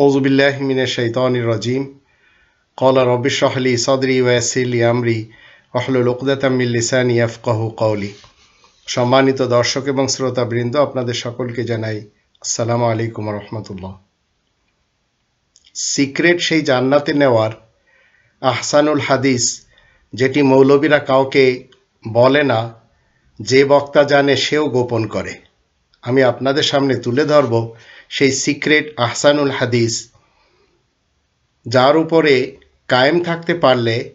আউজুবিল্লাহ মিনের শৈতান রাজিম। কলা রব্বিশ রাহলি সদরি ওয়াসিল আমরি রহলুল উকদাতামিল লিসান ইয়াফকাহু কৌলি সম্মানিত দর্শক এবং শ্রোতাবৃন্দ, আপনাদের সকলকে জানাই আসসালামু আলাইকুম রহমতুল্লাহ। সিক্রেট সেই জান্নাতে নেওয়ার আহসানুল হাদিস, যেটি মৌলবীরা কাউকে বলে না, যে বক্তা জানে সেও গোপন করে। আমি আপনাদের সামনে তুলে ধরব সেই সিক্রেট আহসানুল হাদিস, যার উপরে কায়েম থাকতে পারলে,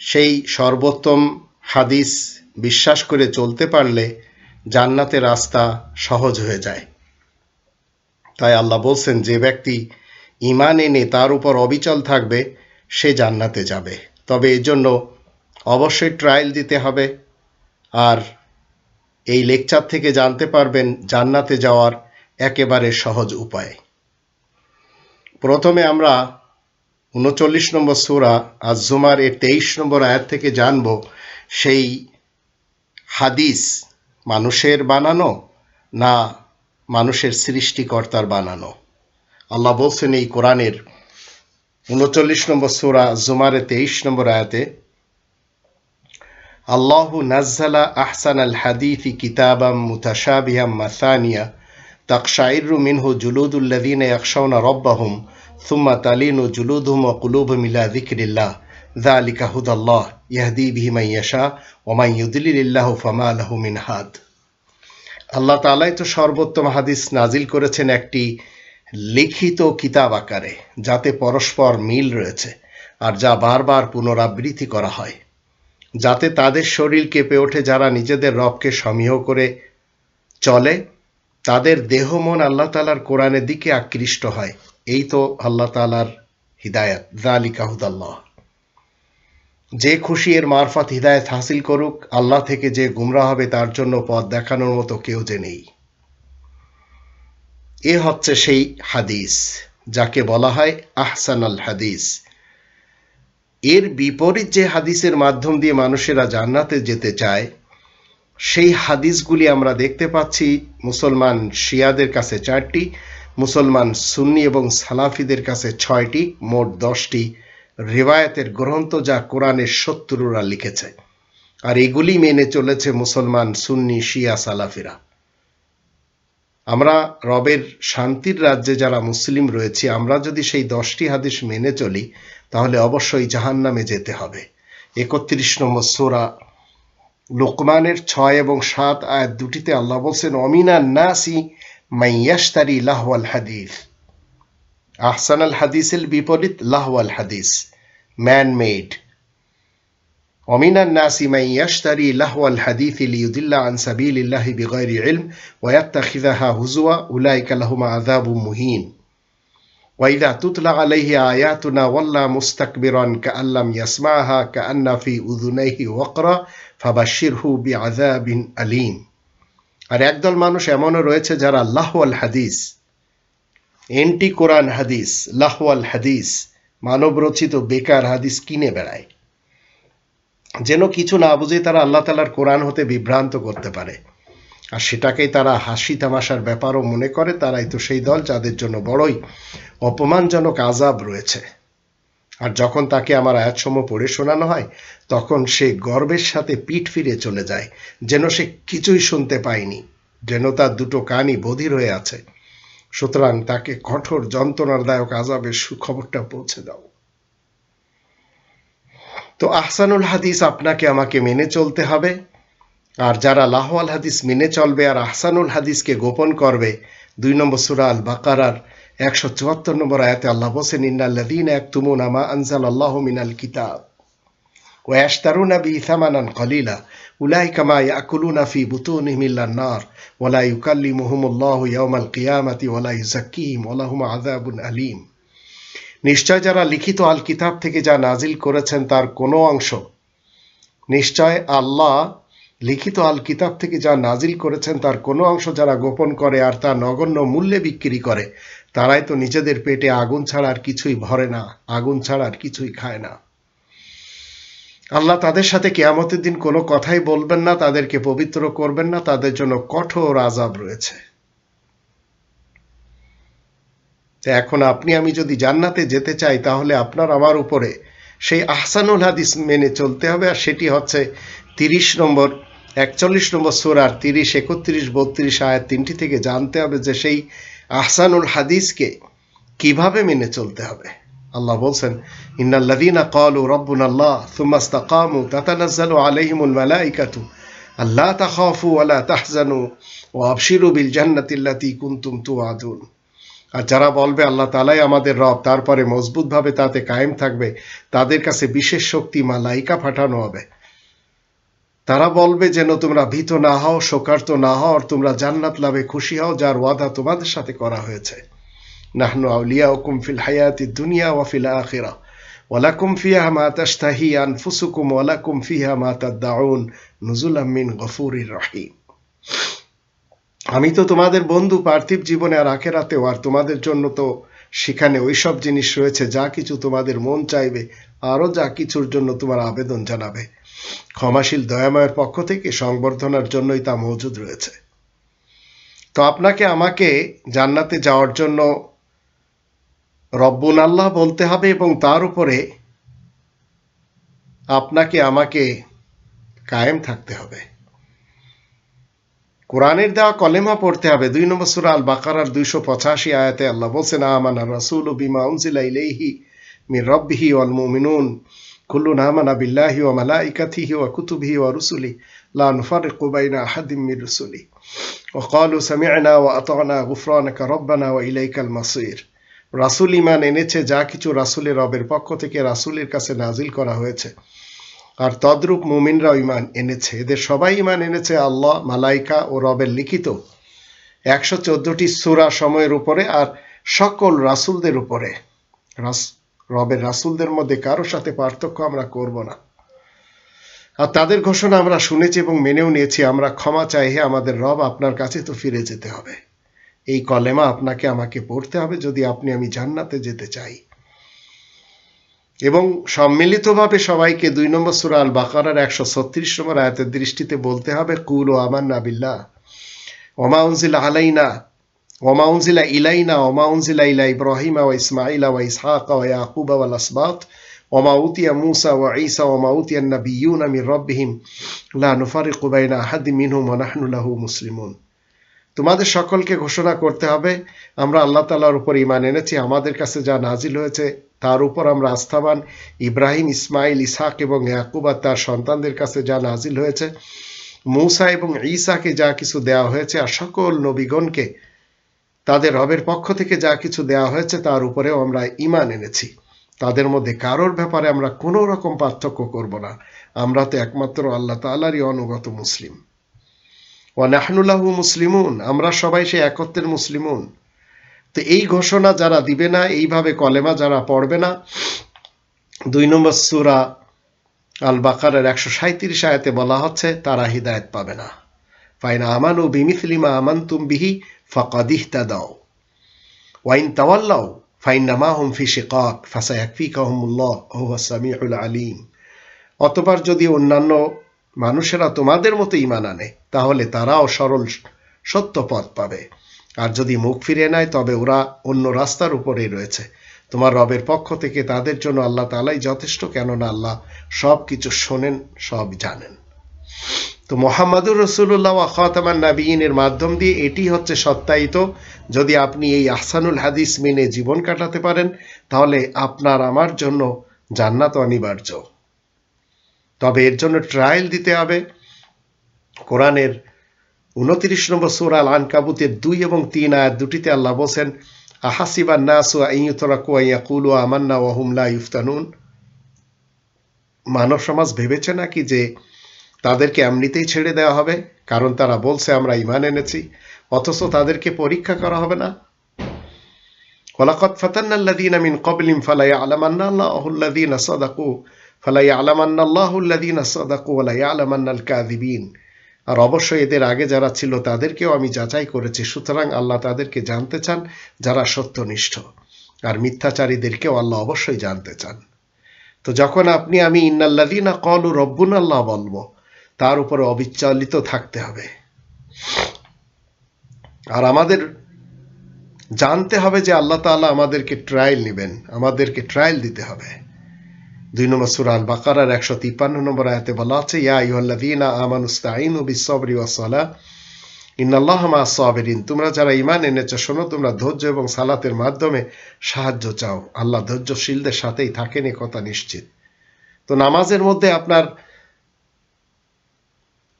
সেই সর্বোত্তম হাদিস বিশ্বাস করে চলতে পারলে জান্নাতের রাস্তা সহজ হয়ে যায়। তাই আল্লাহ বলছেন, যে ব্যক্তি ইমান এনে তার উপর অবিচল থাকবে, সে জান্নাতে যাবে। তবে এর জন্য অবশ্যই ট্রায়াল দিতে হবে। আর এই লেকচার থেকে জানতে পারবেন জান্নাতে যাওয়ার একেবারে সহজ উপায়। প্রথমে আমরা উনচল্লিশ নম্বর সুরা আর জুমার এর তেইশ নম্বর আয়াত থেকে জানব সেই হাদিস মানুষের বানানো না মানুষের সৃষ্টিকর্তার বানানো। আল্লাহ বলছেন এই কোরআনের উনচল্লিশ নম্বর সুরা জুমারে তেইশ নম্বর আয়াতে আল্লাহ নাজ্জালা আহসান আল হাদিফি কিতাবাম মুতাশাবিহাম মাসানিয়া। তাকশাইরু মিনহু জুলুদুল্লাদিন ইয়াকশাউনা রব্বাহুম, সুম্মা তালিনু জুলুদহুম ও কুলুবহুম ইলা যিকরিল্লাহ। যালিকা হুদাল্লাহ, ইয়াহদি বিহি মান ইয়াশা ওমাই মান ইউদলিলিল্লাহু ফামা লাহু মিন হাদ। আল্লাহ তালাই তো সর্বোত্তম হাদিস নাজিল করেছেন একটি লিখিত কিতাব আকারে, যাতে পরস্পর মিল রয়েছে, আর যা বারবার পুনরাবৃত্তি করা হয়। যাতে তাদের শরীর কেঁপে ওঠে, যারা নিজেদের রবকে সমীহ করে চলে, তাদের দেহ মন আল্লাহ তালার কোরআনের দিকে আকৃষ্ট হয়। এই তো আল্লাহ তালার হিদায়ত। জালিকা হুদাল্লাহ। যে খুশি এর মারফত হিদায়ত হাসিল করুক, আল্লাহ থেকে যে গুমরা হবে, তার জন্য পথ দেখানোর মতো কেউ যে নেই। এ হচ্ছে সেই হাদিস, যাকে বলা হয় আহসান আল হাদিস। এর বিপরীত যে হাদিসের মাধ্যম দিয়ে মানুষেরা জান্নাতে যেতে চায়, সেই হাদিসগুলি আমরা দেখতে পাচ্ছি মুসলমান শিয়াদের কাছে চারটি, মুসলমান সুন্নি এবং সালাফিদের কাছে ছয়টি, মোট দশটি রেওয়ায়তের গ্রন্থ যা কোরআনের শত্রুরা লিখেছে। আর এগুলি মেনে চলেছে মুসলমান সুন্নি শিয়া সালাফিরা। আমরা রবের শান্তির রাজ্যে যারা মুসলিম রয়েছি, আমরা যদি সেই দশটি হাদিস মেনে চলি তাহলে অবশ্যই জাহান নামে যেতে হবে একত্রিশ নম্বর সোরা লোকমানের ছয় এবং সাত আয়াত দুটিতে আল্লাহ বলছেন অমিনা নাসি মাইয়াশতারি লাহওয়াল হাদিস আহসান আল হাদিসের বিপরীত লাহওয়াল হাদিস ম্যান মেড ومن الناس من يشتري لهو الحديث ليضل عن سبيل الله بغير علم ويتخذها هزوا أولئك لهم عذاب مهين ওয়াইদা তুতলা আলাইহি আয়াতুনা ওয়াল্লা মুস্তাকবিরন কা আল্লাম ইয়াসমাহা কা আন্না ফি উদুনাইহি ওয়াকরা ফাবাশিরহু বি আযাবিন আলিম আর একদল মানুষ এমনও রয়েছে যারা লাহওয়াল হাদিস, এন্টি কোরআন হাদিস, লাহওয়াল হাদিস, মানবরচিত বেকার হাদিস কিনে বেড়ায়। যেন কিছু না বুঝে তারা আল্লাহ তালার কোরআন হতে বিভ্রান্ত করতে পারে। আর সেটাকেই তারা হাসি তামাশার ব্যাপারও মনে করে, তারাই তো সেই দল যাদের জন্য বড়ই অপমানজনক আজাব রয়েছে। আর যখন তাকে আমার আয়াতসমূহ পড়ে শোনানো হয়, তখন সে গর্বের সাথে পিঠ ফিরে চলে যায়, যেন সে কিছুই শুনতে পায়নি, যেন তার দুটো কানই বধির হয়ে আছে। সুতরাং তাকে কঠোর, যন্ত্রণাদায়ক আজাবের সুখবরটা পৌঁছে দাও। তো আহসানুল হাদিস আপনাকে আমাকে মেনে চলতে হবে। আর যারা লাহওয়াল হাদিস মেনে চলবে আর আহসানুল হাদিসকে গোপন করবে, দুই নম্বর সুরা আল বাকারার একশো চুয়াত্তর নম্বর আয়াতে আল্লাহ হোসেন ইন্নাল্লাদিন এক তুমুনামা আনজাল আল্লাহ মিনাল কিতাব ও অ্যাশতারুন আবি ইসামানান কলিলা উলাই কামাই ইয়াকুলুন আফি বুতুন হিমিল্লা নার ওলা ইউকাল্লি মোহাম্মল্লাহ ইয়ামাল কিয়ামাতি ওলা ইউজাকিম ওলাহুম আজাবুন আলিম। নিশ্চয় যারা লিখিত আল কিতাব থেকে যা নাজিল করেছেন তার কোনো অংশ নিশ্চয় আল্লাহ লিখিত আল কিতাব থেকে যা নাজিল করেছেন তার কোনো অংশ যারা গোপন করে আর তা নগণ্য মূল্যে বিক্রি করে, তারাই তো নিজেদের পেটে আগুন ছাড়া আর কিছুই ভরে না, আগুন ছাড়া আর কিছুই খায় না। আল্লাহ তাদের সাথে কেয়ামতের দিন কোনো কথাই বলবেন না, তাদেরকে পবিত্র করবেন না, তাদের জন্য কঠোর আজাব রয়েছে। এখন আপনি, আমি যদি জান্নাতে যেতে চাই, তাহলে আপনার আমার উপরে সেই আহসানুল হাদিস মেনে চলতে হবে, আর সেটি হচ্ছে তিরিশ নম্বর একচল্লিশ নম্বর সোরার তিরিশ, একত্রিশ, বত্রিশ আয়াত তিনটি থেকে জানতে হবে যে সেই আহসানুল হাদিসকে কীভাবে মেনে চলতে হবে। আল্লাহ বলছেন, ইন্নাল্লাযীনা ক্বালু রাব্বুনা আল্লাহ থুম্মা ইসতাকামু তাতানাজ্জালু আলাইহিমুল মালাইকাতু আল্লা তাখাফু ওয়া লা তাহজানু ও আবশিরু বিল জান্নাতিল্লাতী কুনতুম তুআদুন আর যারা বলবে, আল্লাহ তালাই আমাদের রব, তারপরে মজবুতভাবে তাতে কায়েম থাকবে, তাদের কাছে বিশেষ শক্তি মালাইকা পাঠানো হবে। তারা বলবে যেন তোমরা ভীত না হও, শোকার্ত না হও, আর তোমরা জান্নাত লাভে খুশি হও, যার ওয়াদা তোমাদের সাথে করা হয়েছে। নাহনু আউলিয়া ফিল হায়াতি দুনিয়া ওয়া ফিল আখিরা। ওয়ালাকুম আনফুসুকুম ওয়ালাকুম গফুরির রহিম। আমি তো তোমাদের বন্ধু পার্থিব জীবনে আর আখেরাতেও, আর তোমাদের জন্য তো সেখানে ওই সব জিনিস রয়েছে, যা কিছু তোমাদের মন চাইবে, আরও যা কিছুর জন্য তোমার আবেদন জানাবে। ক্ষমাশীল দয়াময়ের পক্ষ থেকে সংবর্ধনার জন্যই তা মজুদ রয়েছে। তো আপনাকে আমাকে জান্নাতে যাওয়ার জন্য রব্বুন আল্লাহ বলতে হবে এবং তার উপরে আপনাকে আমাকে কায়েম থাকতে হবে। কোরআনের দেওয়া কলেমা পড়তে হবে। দুই নম্বর সুরা আল বাকারার দুইশো পঁচাশি আয়াতে আল্লাহ বলছেন আমানা রাসুল বিমা উনজিলা ইলাইহি মির রব্বিহি ওয়াল মুমিনুন। রুসুলি ঈমান এনেছে, যা কিছু রাসূলের রবের পক্ষ থেকে রাসূলের কাছে নাজিল করা হয়েছে। আর তদ্রূপ মুমিনরাও ইমান এনেছে। এদের সবাই ইমান এনেছে আল্লাহ, মালাইকা ও রবের লিখিত একশো চোদ্দটি সুরা সময়ের উপরে আর সকল রাসুলদের উপরে। রবের রাসুলদের মধ্যে কারও সাথে পার্থক্য আমরা করব না। আর তাদের ঘোষণা আমরা শুনেছি এবং মেনেও নিয়েছি, আমরা ক্ষমা চাই, হে আমাদের রব, আপনার কাছে তো ফিরে যেতে হবে। এই কলেমা আপনাকে আমাকে পড়তে হবে যদি আপনি আমি জান্নাতে যেতে চাই। এবং সম্মিলিতভাবে সবাইকে দুই নম্বর সুরা আল বাকারার একশো ছত্রিশ নম্বর আয়াতের দৃষ্টিতে বলতে হবে, কুল ও আমার নাবিল্লা ওমা উনজিলা আলাইনা ইব্রাহিমা ওয়া ইসমাইলা ওয়া ইসহাকা ওয়া ইয়াকুবা ওয়াল আসবাত ওমা উতিয়া মুসা ওয়া ঈসা ওমা উতিয়া নাবিয়ুনা মির রব্বিহিম লা নুফারিকু বাইনা আহাদিম মিনহুম ওয়া নাহনু লাহু মুসলিমুন তোমাদের সকলকে ঘোষণা করতে হবে, আমরা আল্লাহ তালার উপর ইমান এনেছি, আমাদের কাছে যা নাজিল হয়েছে তার উপর আমরা আস্থাবান। ইব্রাহিম, ইসমাইল ইসাক এবং ইয়াকুব তার সন্তানদের কাছে যা নাজিল হয়েছে, মূসা এবং ঈসাকে যা কিছু দেওয়া হয়েছে আর সকল নবীগণকে তাদের রবের পক্ষ থেকে যা কিছু দেওয়া হয়েছে তার উপরেও আমরা ইমান এনেছি। তাদের মধ্যে কারোর ব্যাপারে আমরা কোনো রকম পার্থক্য করব না। আমরা তো একমাত্র আল্লাহ তালারই অনুগত মুসলিম। ও নাহনুল্লাহু মুসলিমুন, আমরা সবাই সে একত্রের মুসলিমুন। তো এই ঘোষণা যারা দিবে না, এইভাবে কলেমা যারা পড়বে না, দুই নম্বর সুরা আল বাকারের একশো সাঁত্রিশ আয়াতে বলা হচ্ছে, তারা হিদায়ত পাবে না। ফাইনা আমানু বিমিসলিমা আমান তুম বিহি ফকাদিহ দাও ওয়াইন তাওয়াল্লাও ফাইনামা হুম ফি শেকাক ফাসায়াকফি কাহমুল্লাহ ওহুয়া সামিউল আলিম অতবার যদি অন্যান্য মানুষেরা তোমাদের মতো ইমান আনে, তাহলে তারাও সরল সত্য পথ পাবে। আর যদি মুখ ফিরে নেয়, তবে ওরা অন্য রাস্তার উপরেই রয়েছে। তোমার রবের পক্ষ থেকে তাদের জন্য আল্লাহ তালাই যথেষ্ট, কেননা আল্লাহ সব কিছু শোনেন, সব জানেন। তো মোহাম্মদুর রসুল্লাহ খাতামান নাবিনের মাধ্যম দিয়ে এটি হচ্ছে সত্যায়িত। যদি আপনি এই আহসানুল হাদিস মেনে জীবন কাটাতে পারেন, তাহলে আপনার আমার জন্য জান্নাত অনিবার্য। তবে এর জন্য ট্রায়াল দিতে হবে। কোরআনের উনত্রিশ নম্বর সুরাল আন আনকাবুতের দুই এবং তিন আয়াত দুটিতে আল্লাহ বলছেন, আহাসিবা নাসু আইয়ুতরাকু আইয়াকুলু আমান্না ওয়াহুমলা ইফতানুন। মানব সমাজ ভেবেছে নাকি যে তাদেরকে এমনিতেই ছেড়ে দেওয়া হবে, কারণ তারা বলছে, আমরা ইমান এনেছি, অথচ তাদেরকে পরীক্ষা করা হবে না। ওলাকত ফাতান্নাল্লাযীনা মিন ক্বাবলিম ফালা ইয়ালামান্না আল্লাহুল্লাযীনা সাদাকু, ফালা ইয়ালামান্না আল্লাহুল্লাযীনা সাদাকু ওয়া লা ইয়ালামান্নাল আর অবশ্যই এদের আগে যারা ছিল তাদেরকেও আমি যাচাই করেছি, সুতরাং আল্লাহ তাদেরকে জানতে চান যারা সত্যনিষ্ঠ। আর মিথ্যাচারীদেরকেও আল্লাহ অবশ্যই জানতে চান। তো যখন আপনি, আমি ইন্নাল্লাদিনা কলু রব্বুন, আল্লাহ বলব তার উপরে অবিচলিত থাকতে হবে। আর আমাদের জানতে হবে যে আল্লাহ তাআলা আমাদেরকে ট্রায়াল নেবেন, আমাদেরকে ট্রায়াল দিতে হবে। দুই নম্বর সুরাল বাকারার একশো তিপ্পান্ন নম্বর আয়াতে বলা আছে, ইয়া ইহল্লাদিনা আমানুস্তাইনু বিসবরি ওয়াসালা ইন্নাল্লাহ মা সাবিরিন। তোমরা যারা ইমান এনেছো, শোনো, তোমরা ধৈর্য এবং সালাতের মাধ্যমে সাহায্য চাও। আল্লাহ ধৈর্যশীলদের সাথেই থাকেন এ কথা নিশ্চিত। তো নামাজের মধ্যে আপনার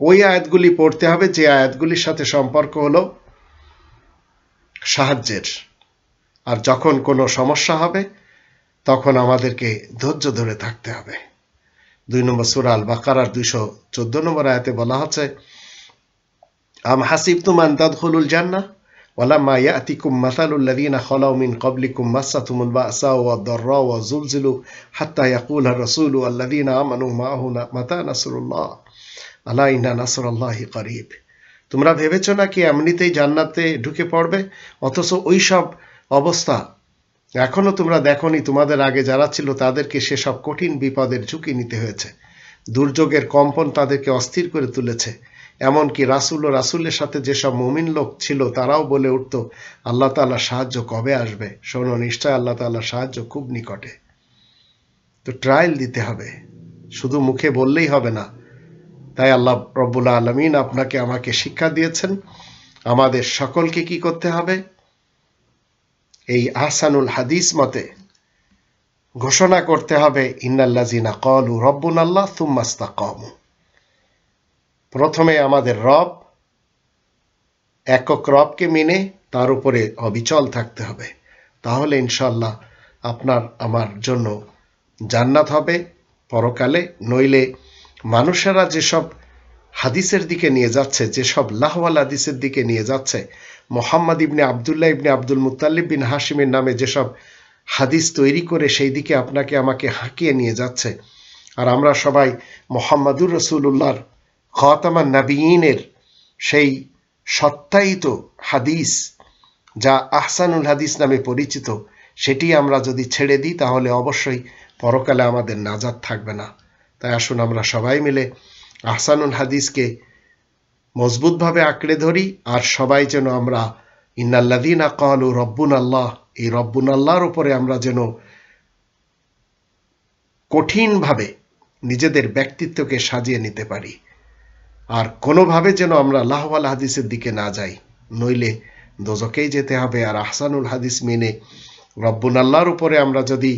ওই আয়াতগুলি পড়তে হবে যে আয়াতগুলির সাথে সম্পর্ক হলো সাহায্যের আর যখন কোনো সমস্যা হবে তখন আমাদেরকে ধৈর্য ধরে থাকতে হবে দুই নম্বর সুরা আল বাকারার দুইশো চোদ্দ নম্বর আয়াতে বলা হচ্ছে আম হাসিবতুম আন তাদখুলুল জান্নাহ ولما يأتكم مثل الذين خلوا من قبلكم مستهم البأساء والضراء وزلزلوا حتى يقول الرسول والذين آمنوا معه متى نصر الله আলা ইন্না নাসর আল্লাহি করিব। তোমরা ভেবেছো নাকি এমনিতেই জান্নাতে ঢুকে পড়বে? অথচ ওই সব অবস্থা এখনও তোমরা দেখনি, তোমাদের আগে যারা ছিল তাদেরকে সেসব কঠিন বিপদের ঝুঁকি নিতে হয়েছে। দুর্যোগের কম্পন তাদেরকে অস্থির করে তুলেছে। এমনকি রাসুল ও রাসুলের সাথে যেসব মুমিন লোক ছিল তারাও বলে উঠত, আল্লাহ তাআলা সাহায্য কবে আসবে? শোনো, নিশ্চয় আল্লাহ তাআলা সাহায্য খুব নিকটে। তো ট্রায়াল দিতে হবে। শুধু মুখে বললেই হবে না তাই আল্লাহ রব্বুল আলমিন আপনাকে আমাকে শিক্ষা দিয়েছেন। আমাদের সকলকে কি করতে হবে? এই আহসানুল হাদিস মতে ঘোষণা করতে হবে ইন্নাল্লাজিনা কলু রব্বুন আল্লাহ তুম্মাস্তা কম প্রথমে আমাদের রব, একক রবকে মেনে তার উপরে অবিচল থাকতে হবে। তাহলে ইনশাল্লাহ আপনার, আমার জন্য জান্নাত হবে। পরকালে নইলে মানুষেরা যেসব হাদিসের দিকে নিয়ে যাচ্ছে, যেসব লাহওয়াল হাদিসের দিকে নিয়ে যাচ্ছে, মোহাম্মদ ইবনে আবদুল্লাহ ইবনে আব্দুল মুতাল্লিব বিন হাসিমের নামে যেসব হাদিস তৈরি করে সেই দিকে আপনাকে আমাকে হাঁকিয়ে নিয়ে যাচ্ছে। আর আমরা সবাই মোহাম্মদুর রসুল্লাহর খতামান নাবিয়িনের সেই সত্যায়িত হাদিস, যা আহসানুল হাদিস নামে পরিচিত, সেটি আমরা যদি ছেড়ে দিই, তাহলে অবশ্যই পরকালে আমাদের নাজাত থাকবে না। তাই আসুন আমরা সবাই মিলে আহসানুল হাদিসকে মজবুতভাবে আঁকড়ে ধরি আর সবাই যেন আমরা ইন্নাল্লাদিনা কল ও রব্বুন আল্লাহ এই রব্বুন আল্লাহর উপরে আমরা যেন কঠিনভাবে নিজেদের ব্যক্তিত্বকে সাজিয়ে নিতে পারি। আর কোনোভাবে যেন আমরা লাহওয়াল হাদিসের দিকে না যাই, নইলে দোজকেই যেতে হবে। আর আহসানুল হাদিস মেনে রব্বুন আল্লাহর উপরে আমরা যদি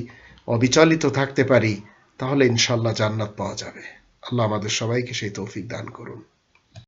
অবিচলিত থাকতে পারি তাহলে ইনশাল্লাহ জান্নাত পাওয়া যাবে। আল্লাহ আমাদের সবাইকে সেই তৌফিক দান করুন।